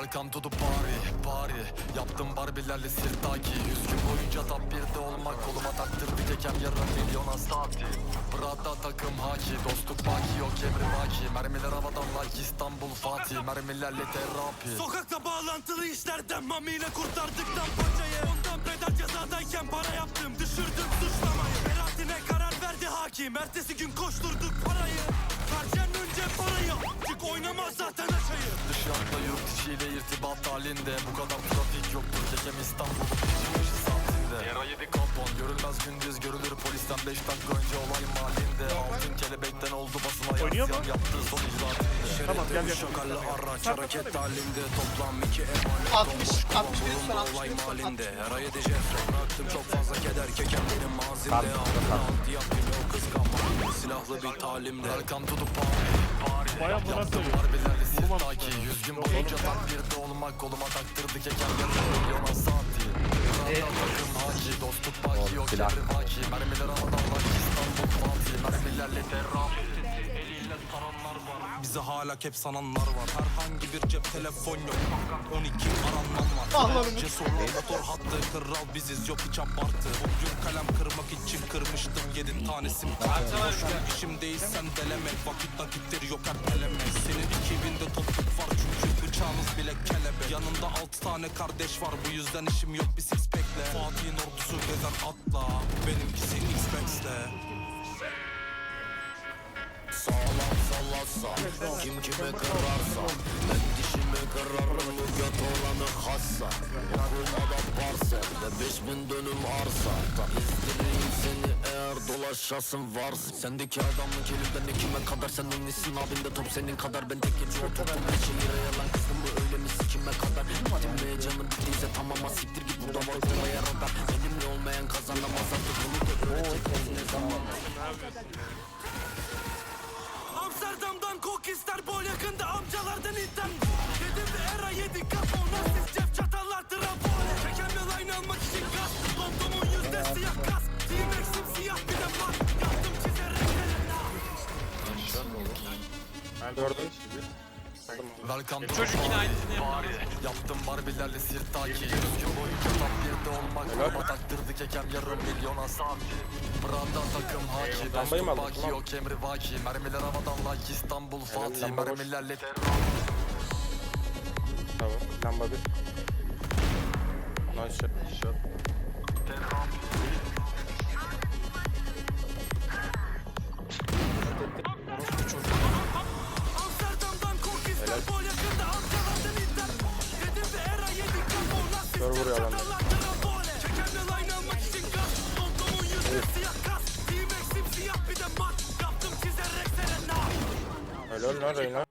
Welcome to the party, party Yaptım barbilerle sirtaki. Yüz gün boyunca top 1'de olmak Koluma taktırdı kekem yarım milyona saati Prada takım haki Dostluk baki yok emri baki. Mermiler havadan like İstanbul Fatih. Mermilerle terapi. Sokakta bağlantılı işlerden Mami ile kurtardıktan paçayı Ondan bedel cezadayken para yaptım Düşürdüm suçlamayı. Beraatine karar verdi hakim. Ertesi gün içiyle irtibat halinde. Bu kadar trafik yoktur. Kekem İstanbul. Çıkışı saatinde. Yara yedi kampon. Görülmez gündüz görülür polisten. 5 dakika önce olay mahallinde. Altın kelebekten oldu basına Oynuyor mu? yansıyan yaptığı son icraatinde. Tamam gel gel. Şakallı araç hareket halinde. Toplam iki emanet 60, 61 lütfen 61 olay mahallinde. Her ay edeceğiz bıraktım çok fazla keder Kekem benim mazimde Altına altı yaptım o kıskanma. Silahlı bir talimde. Party, party Bayağı buna söylüyor. harbilerle Gün boyunca tak birde olmak Koluma taktırdı kekem yarım milyona saati Prada takım haki Dostluk baki yok emri baki Mermiler havadan like İstanbul Fatih. Mermilerle terapi Eliyle saranlar var. Bizi hala hep sananlar var. Herhangi bir cep telefon yok. 12 aranman var. Allah'ım. Cesur motor hattı kral biziz yok hiç abartı. Bugün kalem kırmak için kırmıştım 7 tanesi Boşun işimdeysen deleme. Vakit nakittir yok erteleme. Senin 2000'de topluk var çünkü bıçağınız bile kelebe Yanımda 6 tane kardeş var. Bu yüzden işim yok. Bir six pack'le. Fatih'in ordusu gezer atla. Benimkisi X-Max'le Sağlam sallarsa Kim kime kırarsa Ben dişimi kırarım bu göt olanı hassa Okulda da parse Ve beş bin dönüm arsa. İzdireyim seni eğer dolaşasın varsa. Sendeki adamın elimden ne kime kadar? Sen ünlüsün abinde top senin kadar. Ben tek gece oturdum her şehire yalan Kızdım. bu sikime kadar. Dinmeye canım bittiyse tamam siktir git Burada var olmaya radar Benimle olmayan kazanamaz artık Bunu da öğreteceğiz ne zaman. Amsterdam'dan kok ister bol yakında amcalardan itten. Dedim de era yedi kapon Asist cep çatallar trapole Çekemle line almak için gaz Kondomun yüzde siyah kas. T-Max'im siyah bir de bak Yaptım çizerek Welcome to Çocuk yine aynısını yaptı. Bari Yaptım barbilerle sirtaki Yüz gün boyunca top 1'de olmak Koluma taktırdı kekem yarım milyona saati Prada takım haki Dostluk baki yok emri vaki Mermiler havadan like İstanbul Fatih Mermilerle Tamam. Lamba bir. Nice shot. shot. Yaptım çizerek serena Helal lan Reyna.